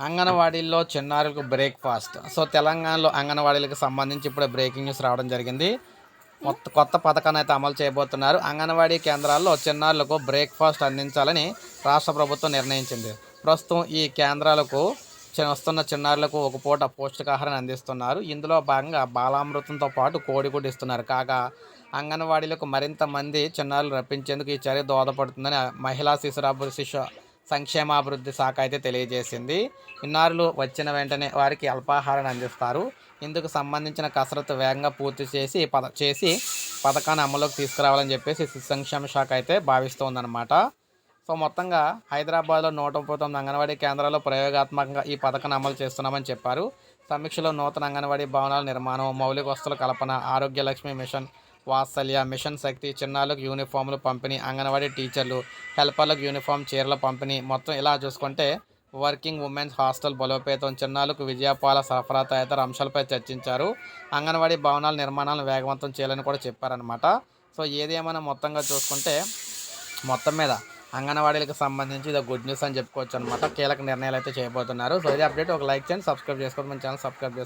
అంగన్వాడీల్లో చిన్నారులకు breakfast. So తెలంగాణలో అంగన్వాడీలకు సంబంధించి ఇప్పుడు బ్రేకింగ్ న్యూస్ రావడం జరిగింది. కొత్త కొత్త పథకాన్ని అయితే అమలు చేయబోతున్నారు. అంగన్వాడీ కేంద్రాల్లో చిన్నారులకు బ్రేక్ఫాస్ట్ అందించాలని రాష్ట్ర ప్రభుత్వం నిర్ణయించింది. ప్రస్తుతం ఈ కేంద్రాలకు వస్తున్న చిన్నారులకు ఒక పూట పౌష్టికాహారాన్ని అందిస్తున్నారు. ఇందులో భాగంగా బాలామృతంతో పాటు కోడిగుడ్డు ఇస్తున్నారు. కాగా అంగన్వాడీలకు మరింత మంది చిన్నారులు రప్పించేందుకు ఈ చర్య దోహదపడుతుందని మహిళా శిశురాభి శిశు సంక్షేమాభివృద్ధి శాఖ అయితే తెలియజేసింది. ఇన్నారులు వచ్చిన వెంటనే వారికి అల్పాహారాన్ని అందిస్తారు. ఇందుకు సంబంధించిన కసరత్తు వేగంగా పూర్తి చేసి పద చేసి పథకాన్ని అమలులోకి తీసుకురావాలని చెప్పేసి శిశు సంక్షేమ శాఖ అయితే భావిస్తోందనమాట సో మొత్తంగా హైదరాబాద్లో నూట ముప్పై తొమ్మిది అంగన్వాడీ కేంద్రాల్లో ప్రయోగాత్మకంగా ఈ పథకాన్ని అమలు చేస్తున్నామని చెప్పారు. సమీక్షలో నూతన అంగన్వాడీ భవనాల నిర్మాణం మౌలిక వస్తువుల కల్పన ఆరోగ్య లక్ష్మి మిషన్ వాత్సల్య మిషన్ శక్తి చిన్నారులకు యూనిఫామ్లు పంపిణీ అంగన్వాడీ టీచర్లు హెల్పర్లకు యూనిఫామ్ చీరల పంపిణీ మొత్తం ఇలా చూసుకుంటే వర్కింగ్ ఉమెన్స్ హాస్టల్ బలోపేతం చిన్నారులకు విజయపాల సరఫరా తదితర అంశాలపై చర్చించారు. అంగన్వాడీ భవనాల నిర్మాణాలను వేగవంతం చేయాలని కూడా చెప్పారనమాట సో ఏదేమైనా మొత్తంగా చూసుకుంటే మొత్తం మీద అంగన్వాడీలకు సంబంధించి ఇది గుడ్ న్యూస్ అని చెప్పుకోవచ్చు అనమాట కీలక నిర్ణయాలు అయితే చేయబోతున్నారు. సో ఇది అప్డేట్. ఒక లైక్ చేయండి సబ్స్క్రైబ్ చేసుకోండి. మన ఛానల్ సబ్స్క్రైబ్ చేసుకోండి.